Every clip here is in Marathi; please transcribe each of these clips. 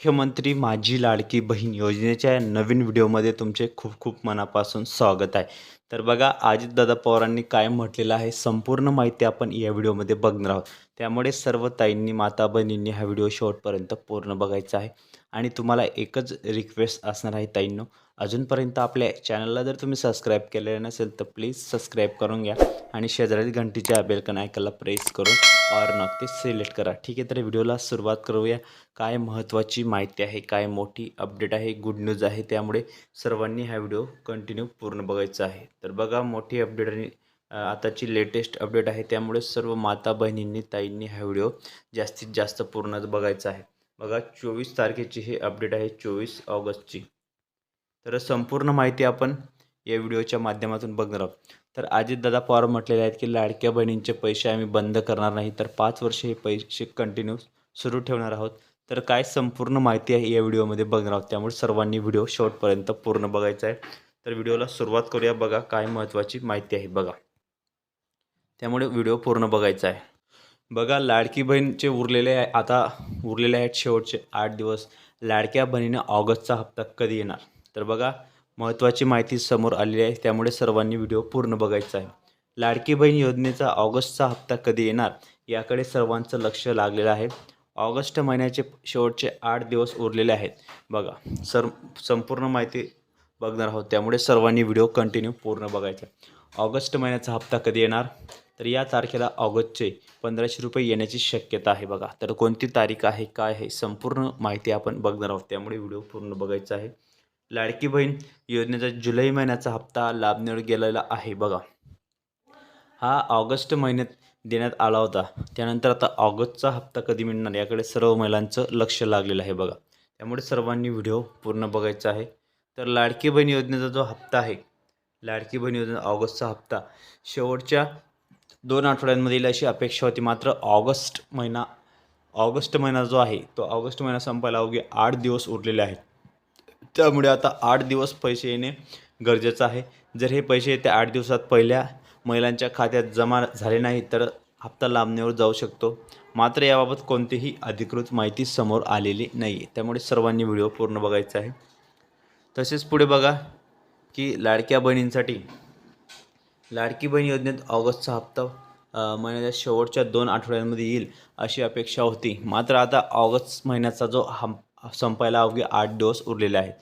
मुख्यमंत्री माझी लाडकी बहीण योजनेच्या नवीन व्हिडिओमध्ये तुमचे खूप खूप मनापासून स्वागत आहे. तर बघा अजितदादा पवारांनी काय म्हटलेलं आहे संपूर्ण माहिती आपण या व्हिडिओमध्ये बघणार आहोत. त्यामुळे सर्व ताईंनी माता बहिणींनी हा व्हिडिओ शेवटपर्यंत पूर्ण बघायचा आहे. आणि तुम्हाला एकच रिक्वेस्ट असणार आहे ताईंनो अजूनपर्यंत आपल्या चॅनलला जर तुम्ही सबस्क्राईब केलेलं नसेल तर प्लीज सबस्क्राईब करून घ्या आणि शेजारील घंटीच्या बेलकन ऐकायला प्रेस करून ऑर नॉक ते सिलेक्ट करा. ठीक आहे तर व्हिडिओला सुरुवात करूया. काय महत्त्वाची माहिती आहे काय मोठी अपडेट आहे गुड न्यूज आहे त्यामुळे सर्वांनी हा व्हिडिओ कंटिन्यू पूर्ण बघायचा आहे. तर बघा मोठी अपडेट आणि आताची लेटेस्ट अपडेट आहे. त्यामुळे सर्व माता बहिणींनी ताईंनी हा व्हिडिओ जास्तीत जास्त पूर्ण बघायचा आहे. बघा चोवीस तारखेची ही अपडेट आहे चोवीस ऑगस्टची. तर संपूर्ण माहिती आपण या व्हिडिओच्या माध्यमातून बघणार आहोत. तर अजितदादा पवार म्हटलेले आहेत की लाडक्या बहिणींचे पैसे आम्ही बंद करणार नाही तर पाच वर्ष हे पैसे कंटिन्यू सुरू ठेवणार आहोत. तर काय संपूर्ण माहिती आहे या व्हिडिओमध्ये बघणार आहोत. त्यामुळे सर्वांनी व्हिडिओ शेवटपर्यंत पूर्ण बघायचा आहे. तर व्हिडिओला सुरुवात करूया. बघा काय महत्त्वाची माहिती आहे. बघा. त्यामुळे व्हिडिओ पूर्ण बघायचा आहे. बघा लाडकी बहीणचे उरलेले आहे आता उरलेले आहेत शेवटचे आठ दिवस. लाडक्या बहिणीनं ऑगस्टचा हप्ता कधी येणार? तर बघा महत्त्वाची माहिती समोर आलेली आहे त्यामुळे सर्वांनी व्हिडिओ पूर्ण बघायचा आहे. लाडकी बहीण योजनेचा ऑगस्टचा हप्ता कधी येणार? याकडे सर्वांचं लक्ष लागलेलं आहे. ऑगस्ट महिन्याचे शेवटचे आठ दिवस उरलेले आहेत. बघा सर संपूर्ण माहिती बघणार आहोत त्यामुळे सर्वांनी व्हिडिओ कंटिन्यू पूर्ण बघायचा ऑगस्ट महिन्याचा हप्ता कधी येणार? तर या तारखेला ऑगस्टचे पंधराशे रुपये येण्याची शक्यता आहे बघा. तर कोणती तारीख आहे काय आहे संपूर्ण माहिती आपण बघणार आहोत. त्यामुळे व्हिडिओ पूर्ण बघायचा आहे. लाडकी बहीण योजनेचा जुलै महिन्याचा हप्ता लाभण्यावर गेलेला आहे बघा. हा ऑगस्ट महिन्यात देण्यात आला होता. त्यानंतर आता ऑगस्टचा हप्ता कधी मिळणार याकडे सर्व महिलांचं लक्ष लागलेलं आहे बघा. त्यामुळे सर्वांनी व्हिडिओ पूर्ण बघायचा आहे. तर लाडकी बहीण योजनेचा जो हप्ता आहे लाडकी बहीण योजना ऑगस्टचा हप्ता शेवटच्या दोन आठवड्यांमध्ये येईल अशी अपेक्षा होती. मात्र ऑगस्ट महिना ऑगस्ट महिना जो आहे तो ऑगस्ट महिना संपायला अवघे आठ दिवस उरलेले आहेत. त्यामुळे आता आठ दिवस पैसे येणे गरजेचं आहे. जर हे पैसे येत्या आठ दिवसात पहिल्या महिलांच्या खात्यात जमा झाले नाही तर हप्ता लांबणीवर जाऊ शकतो. मात्र याबाबत कोणतीही अधिकृत माहिती समोर आलेली नाही आहे त्यामुळे सर्वांनी व्हिडिओ पूर्ण बघायचा आहे. तसेच पुढे बघा की लाडक्या बहिणींसाठी लाडकी बहीण योजनेत ऑगस्टचा हप्ता महिन्याच्या शेवटच्या दोन आठवड्यांमध्ये येईल अशी अपेक्षा होती. मात्र आता ऑगस्ट महिन्याचा जो हम संपायला अवघे आठ दिवस उरलेले आहेत.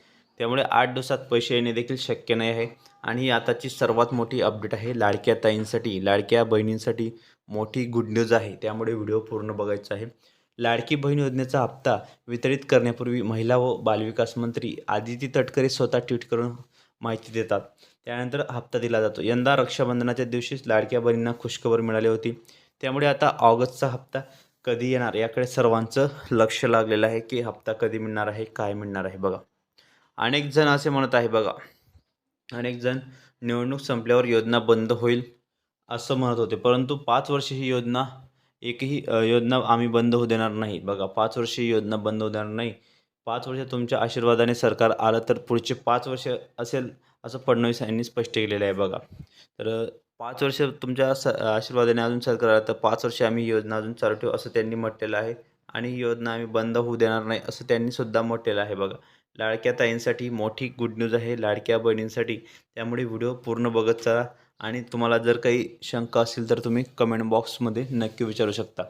त्यामुळे आठ दिवसात पैसे येणे देखील शक्य नाही आहे. आणि ही आताची सर्वात मोठी अपडेट आहे लाडक्या ताईंसाठी लाडक्या बहिणींसाठी मोठी गुड न्यूज आहे. त्यामुळे व्हिडिओ पूर्ण बघायचा आहे. लाडकी बहीण योजनेचा हप्ता वितरित करण्यापूर्वी महिला व बालविकास मंत्री आदिती तटकरे स्वतः ट्विट करून माहिती देतात. त्यानंतर हप्ता दिला जातो. यंदा रक्षाबंधनाच्या दिवशीच लाडक्या बहिणींना खुशखबर मिळाली होती. त्यामुळे आता ऑगस्टचा हप्ता कधी येणार? याकडे सर्वांचं लक्ष लागलेलं आहे की हप्ता कधी मिळणार आहे काय मिळणार आहे बघा. अनेक जण असे म्हणत आहे बघा. अनेक जण निवडणूक संपल्यावर योजना बंद होईल असं म्हणत होते. परंतु पाच वर्ष ही योजना एकही योजना आम्ही बंद होऊ देणार नाही. बघा पाच वर्ष ही योजना बंद होऊ देणार नाही. पाच वर्ष तुमच्या आशीर्वादाने सरकार आलं तर पुढचे पाच वर्ष असेल असं फडणवीस यांनी स्पष्ट केलेलं आहे बघा. तर पाच वर्ष तुमच्या स आशीर्वादाने अजून सरकार तर पाच वर्ष आम्ही योजना अजून चालू ठेवू असं त्यांनी म्हटलेलं आहे. आणि योजना आम्ही बंद होऊ देणार नाही असं त्यांनी सुद्धा म्हटलेलं आहे बघा. लाडक्या ताईंसाठी मोठी गुड न्यूज आहे लाडक्या बहिणींसाठी. त्यामुळे व्हिडिओ पूर्ण बघत चला. आणि तुम्हाला जर काही शंका असतील तर तुम्ही कमेंट बॉक्समध्ये नक्की विचारू शकता.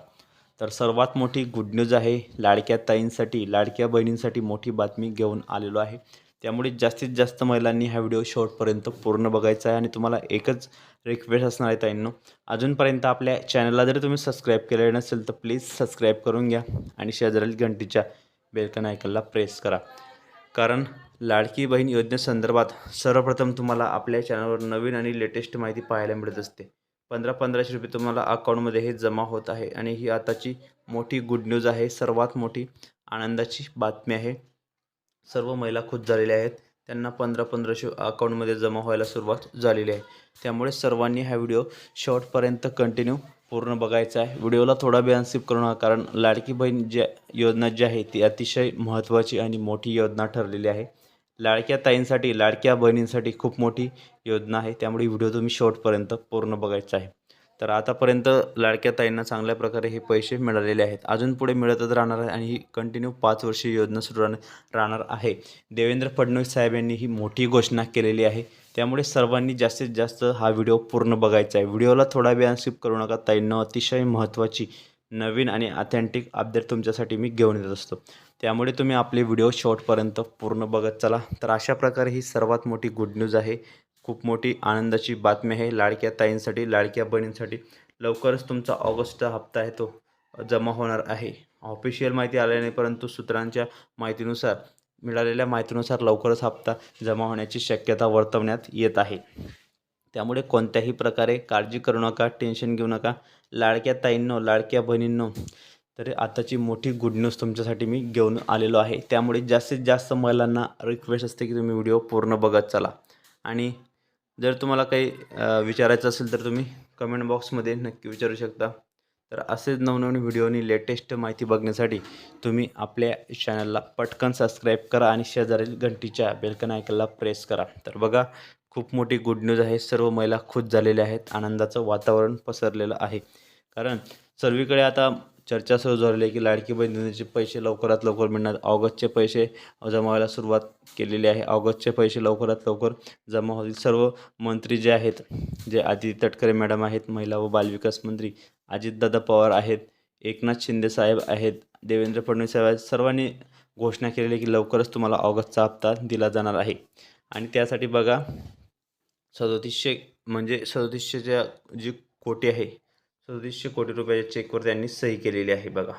तर सर्वात मोठी गुड न्यूज आहे लाडक्या ताईंसाठी लाडक्या बहिणींसाठी मोठी बातमी घेऊन आलेलो आहे. त्यामुळे जास्तीत जास्त महिलांनी हा व्हिडिओ शेवटपर्यंत पूर्ण बघायचा आहे आणि तुम्हाला एकच रिक्वेस्ट असणार आहे ताईंनो अजूनपर्यंत आपल्या चॅनलला जर तुम्ही सबस्क्राईब केलेलं नसेल तर प्लीज सबस्क्राईब करून घ्या आणि शेजारील घंटीच्या बेलकन आयकनला प्रेस करा. कारण लाडकी बहीण योजनेसंदर्भात सर्वप्रथम तुम्हाला आपल्या चॅनलवर नवीन आणि लेटेस्ट माहिती पाहायला मिळत असते. पंधरा पंधराशे रुपये तुम्हाला अकाउंटमध्ये हे जमा होत आहे आणि ही आताची मोठी गुड न्यूज आहे. सर्वात मोठी आनंदाची बातमी आहे. सर्व महिला खुश झालेल्या आहेत. त्यांना पंधरा पंधराशे अकाउंटमध्ये जमा व्हायला सुरुवात झालेली आहे. त्यामुळे सर्वांनी हा व्हिडिओ शॉर्टपर्यंत कंटिन्यू पूर्ण बघायचा आहे. व्हिडिओला थोडा वेळ स्किप करू नका कारण लाडकी बहीण ज्या योजना जी आहे ती अतिशय महत्त्वाची आणि मोठी योजना ठरलेली आहे. लाडक्या ताईंसाठी लाडक्या बहिणींसाठी खूप मोठी योजना आहे. त्यामुळे व्हिडिओ तुम्ही शॉर्टपर्यंत पूर्ण बघायचा आहे. तर आतापर्यंत लाडक्या ताईंना चांगल्या प्रकारे हे पैसे मिळालेले आहेत. अजून पुढे मिळतच राहणार आहे आणि ही कंटिन्यू पाच वर्षीय योजना सुरू राहणार राहणार आहे. देवेंद्र फडणवीस साहेब यांनी ही मोठी घोषणा केलेली आहे. त्यामुळे सर्वांनी जास्तीत जास्त हा व्हिडिओ पूर्ण बघायचा आहे. व्हिडिओला थोडा वेळ स्किप करू नका. ताईंना अतिशय महत्त्वाची नवीन आणि ऑथेंटिक अपडेट तुमच्यासाठी मी घेऊन येत असतो. त्यामुळे तुम्ही आपले व्हिडिओ शॉर्टपर्यंत पूर्ण बघत चला. तर अशा प्रकारे ही सर्वात मोठी गुड न्यूज आहे. खूप मोठी आनंदाची बातमी आहे. लाडक्या ताईंसाठी लाडक्या बहिणींसाठी लवकरच तुमचा ऑगस्टचा हप्ता आहे तो जमा होणार आहे. ऑफिशियल माहिती आली नाही परंतु सूत्रांच्या माहितीनुसार मिळालेल्या माहितीनुसार लवकरच हप्ता जमा होण्याची शक्यता वर्तवण्यात येत आहे. त्यामुळे कोणत्याही प्रकारे काळजी करू नका टेन्शन घेऊ नका. लाडक्या ताईंनो लाडक्या बहिणींनो तरी आताची मोठी गुड न्यूज तुमच्यासाठी मी घेऊन आलेलो आहे. त्यामुळे जास्तीत जास्त महिलांना रिक्वेस्ट असते की तुम्ही व्हिडिओ पूर्ण बघत चला. आणि जर तुम्हाला काही विचारायचं असेल तर तुम्ही कमेंट बॉक्समध्ये नक्की विचारू शकता. तर असेच नवनवीन व्हिडिओनी लेटेस्ट माहिती बघण्यासाठी तुम्ही आपल्या चॅनलला पटकन सबस्क्राईब करा आणि शेजारील घंटीच्या बेलकन आयकनला प्रेस करा. तर बघा खूप मोठी गुड न्यूज आहे. सर्व महिला खुश झालेल्या आहेत. आनंदाचं वातावरण पसरलेलं आहे. कारण सर्वीकडे आता चर्चा सुरू झालेली आहे की लाडकी बहीण पैसे लवकरात लवकर मिळणार. ऑगस्टचे पैसे जमा व्हायला सुरुवात केलेली आहे. ऑगस्टचे पैसे लवकरात लवकर जमा होतील. सर्व मंत्री जे आहेत जे आदिती तटकरे मॅडम आहेत महिला व बालविकास मंत्री अजितदादा पवार आहेत एकनाथ शिंदे साहेब आहेत देवेंद्र फडणवीस साहेब आहेत सर्वांनी घोषणा केलेली आहे की लवकरच तुम्हाला ऑगस्टचा हप्ता दिला जाणार आहे. आणि त्यासाठी बघा सदोतीसशे म्हणजे सदोतीसशेच्या जी कोटी आहे सदतीसशे कोटी रुपयाच्या चेकवर त्यांनी सही केलेली आहे बघा.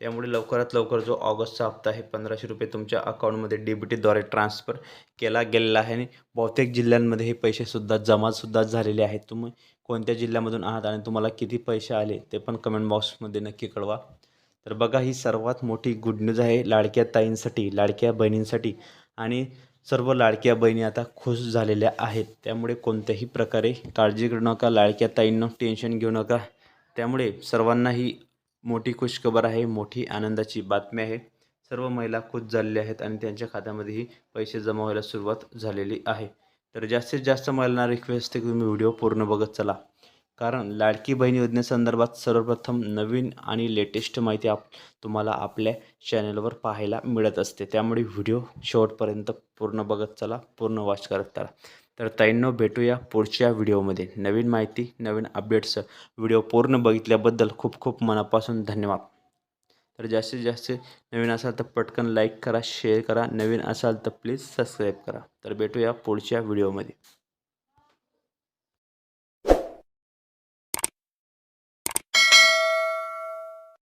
त्यामुळे लवकरात लवकर जो ऑगस्टचा हप्ता आहे पंधराशे रुपये तुमच्या अकाउंटमध्ये डीबीटीद्वारे ट्रान्स्फर ट्रान्सफर केला गेलेला आहे आणि बहुतेक जिल्ह्यांमध्ये हे पैसेसुद्धा जमासुद्धा झालेले आहेत. तुम्ही कोणत्या जिल्ह्यामधून आहात आणि तुम्हाला किती पैसे आले ते पण कमेंट बॉक्समध्ये नक्की कळवा. तर बघा ही सर्वात मोठी गुड न्यूज आहे लाडक्या ताईंसाठी लाडक्या बहिणींसाठी आणि सर्व लाडक्या बहिणी आता खुश झालेल्या आहेत. त्यामुळे कोणत्याही प्रकारे काळजी करू नका लाडक्या ताईंना टेन्शन घेऊ नका. त्यामुळे सर्वांना ही मोठी खुशखबर आहे मोठी आनंदाची बातमी आहे. सर्व महिला खुश झालेल्या आहेत आणि त्यांच्या खात्यामध्येही पैसे जमा व्हायला सुरुवात झालेली आहे. तर जास्तीत जास्त महिलांना रिक्वेस्ट आहे की तुम्ही व्हिडिओ पूर्ण बघत चला. कारण लाडकी बहीण योजनेसंदर्भात सर्वप्रथम नवीन आणि लेटेस्ट माहिती आप तुम्हाला आपल्या चॅनलवर पाहायला मिळत असते. त्यामुळे व्हिडिओ शेवटपर्यंत पूर्ण बघत चला पूर्ण वॉच करत चला. तर ताईंनो भेटूया पुढच्या व्हिडिओमध्ये. नवीन माहिती नवीन अपडेट्स व्हिडिओ पूर्ण बघितल्याबद्दल खूप खूप मनापासून धन्यवाद. तर जास्तीत जास्त नवीन असाल तर पटकन लाईक करा शेअर करा. नवीन असाल तर प्लीज सबस्क्राईब करा. तर भेटूया पुढच्या व्हिडिओमध्ये.